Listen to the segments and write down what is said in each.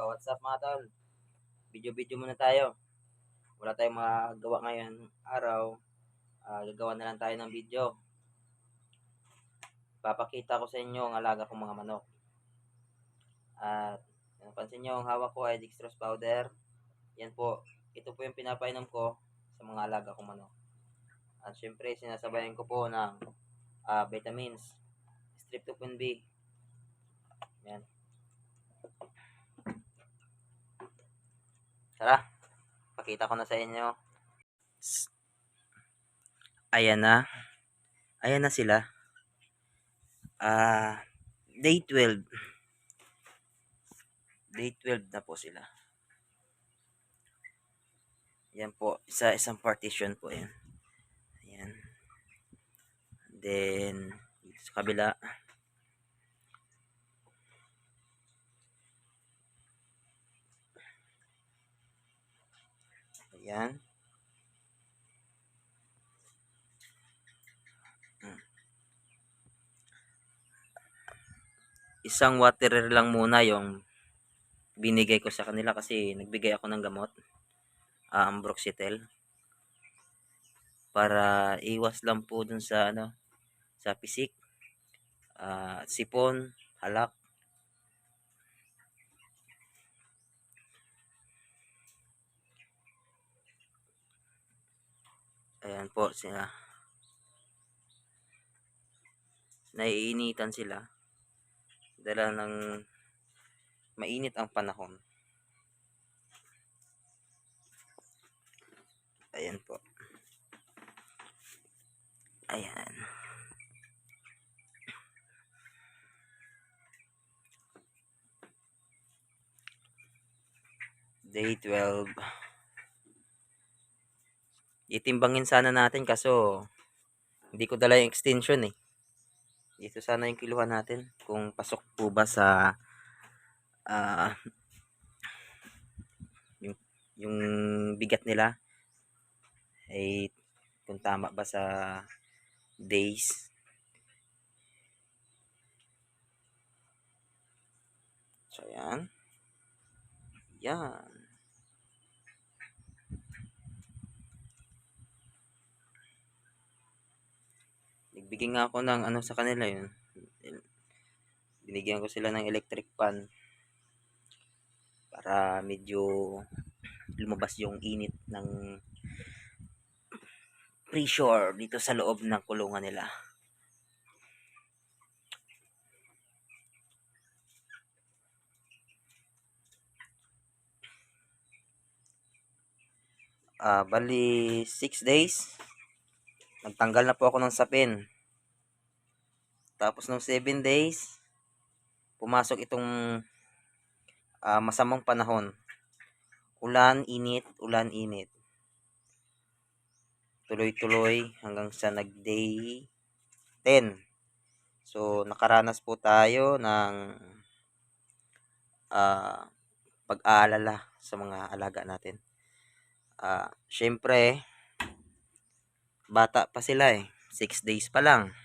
Yo, what's up mga tol? Video-video muna tayo. Wala tayong magawa ngayon araw. Ah, gagawa na lang tayo ng video. Papakita ko sa inyo ang alaga kong mga manok. At napansin nyo, ang hawak ko ay dextrose powder. Yan po. Ito po yung pinapainom ko sa mga alaga kong manok. At syempre, sinasabayan ko po ng ah, vitamins. Streptococcus B. Yan. Tara, pakita ko na sa inyo. Ayan na. Ayan na sila. Ah, day 12. Day 12 na po sila. Yan po, isa isang partition po yan. Ayan. Then, sa kabila. Ayan. Mm. Isang waterer lang muna yung binigay ko sa kanila kasi nagbigay ako ng gamot. ang Broxitel. Para iwas lang po dun sa ano sa pisik. ah, sipon, halak. Ayan po sila. Naiinitan sila. Dala ng mainit ang panahon. Ayan po. Ayan. Day 12. Itimbangin sana natin kaso hindi ko dala yung extension eh. Dito sana yung kiluhan natin kung pasok po ba sa ah yung, yung bigat nila ay kung tama ba sa days. So, yan. Yan. Nagbigay nga ako ng ano sa kanila yun. Binigyan ko sila ng electric fan para medyo lumabas yung init ng pressure dito sa loob ng kulungan nila. Ah, bali 6 days. Nagtanggal na po ako ng sapin. Tapos nung 7 days, pumasok itong ah, masamang panahon. Ulan, init, ulan, init. Tuloy-tuloy hanggang sa nag-day 10. So, nakaranas po tayo ng ah, pag-aalala sa mga alaga natin. Ah, syempre, bata pa sila eh. 6 days pa lang.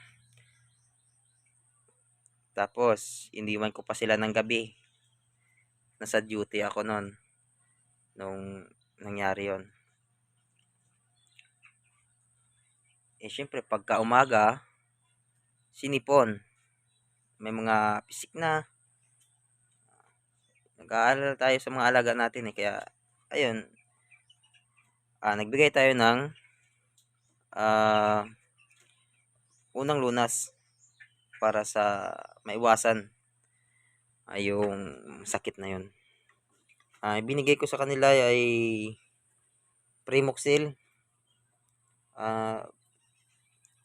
Tapos, hindi man ko pa sila ng gabi. Nasa duty ako noon. Nung nangyari yon. Eh, syempre, pagka umaga, sinipon. May mga pisik na. Nag-aalala tayo sa mga alaga natin eh. Kaya, ayun. Ah, nagbigay tayo ng ah, unang lunas para sa maiwasan ay yung sakit na yun. Ah, binigay ko sa kanila ay Primoxil. Ah,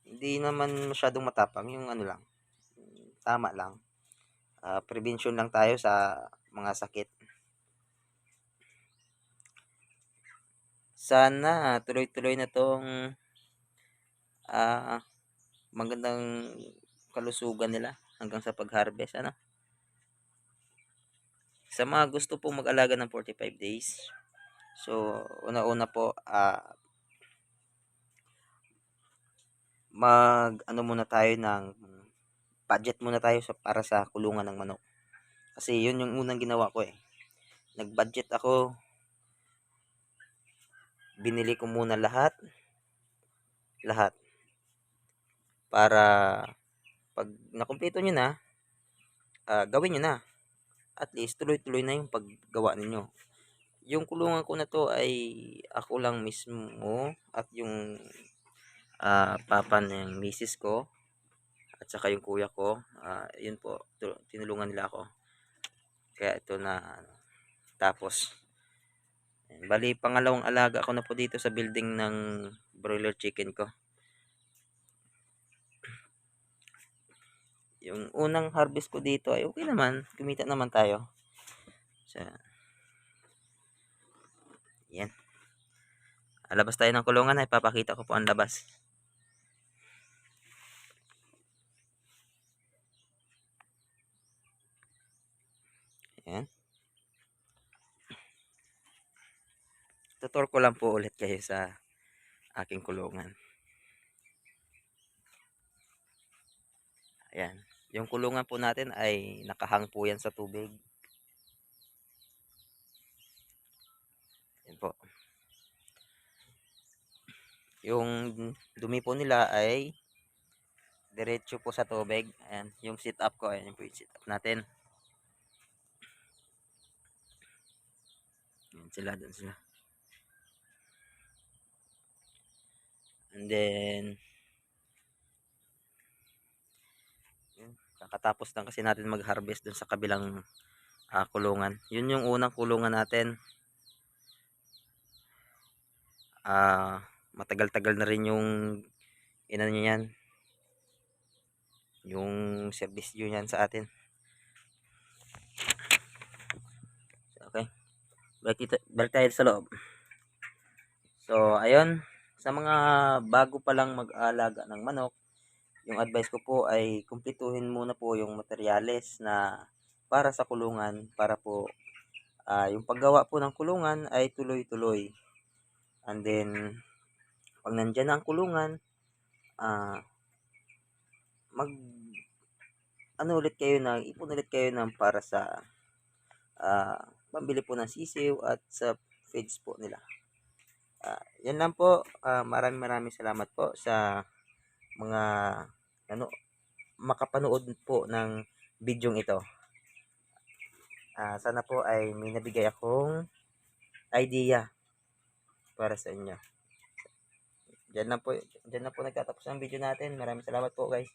hindi naman masyadong matapang yung ano lang. Tama lang. Ah, prevention lang tayo sa mga sakit. Sana tuloy-tuloy na tong ah magandang kalusugan nila hanggang sa pag-harvest ano. Sa mga gusto po mag-alaga ng 45 days. So, una-una po ah mag ano muna tayo ng budget muna tayo sa para sa kulungan ng manok. Kasi yun yung unang ginawa ko eh. nag-budget ako. Binili ko muna lahat. Lahat. Para pag nakumpleto nyo na, ah, gawin nyo na. At least tuloy-tuloy na yung paggawa ninyo. Yung kulungan ko na to ay ako lang mismo at yung ah, papa ng misis ko at saka yung kuya ko. ah, yun po, tinulungan nila ako. Kaya ito na ano, tapos Bali, pangalawang alaga ko na po dito sa building ng broiler chicken ko. Yung unang harvest ko dito ay okay naman. Kumita naman tayo. So, yan. Alabas tayo ng kulungan ay papakita ko po ang labas. Yan. Tutor ko lang po ulit kayo sa aking kulungan. Ayan. Yung kulungan po natin ay nakahang po yan sa tubig. Yan po. Yung dumi po nila ay diretso po sa tubig. Ayan. Yung sit up ko. Ayan po yung sit up natin. Ayan sila. Doon sila. And then, yun, kakatapos lang kasi natin mag-harvest dun sa kabilang ah, kulungan. Yun yung unang kulungan natin. Ah, matagal-tagal na rin yung inano niya yan. Yung service yun yan sa atin. Okay. Balik, balik tayo sa loob. So, ayun sa mga bago pa lang mag-alaga ng manok, yung advice ko po ay kumpletuhin muna po yung materyales na para sa kulungan para po ah, yung paggawa po ng kulungan ay tuloy-tuloy. And then pag nandyan na ang kulungan, ah mag ano ulit kayo na ipon ulit kayo ng para sa ah pambili po ng sisiw at sa feeds po nila. Ah, yan lang po. Ah, maraming maraming salamat po sa mga ano makapanood po ng bidyong ito. Ah, sana po ay may nabigay akong idea para sa inyo. Diyan na po, diyan na po nagtatapos ang video natin. Maraming salamat po guys.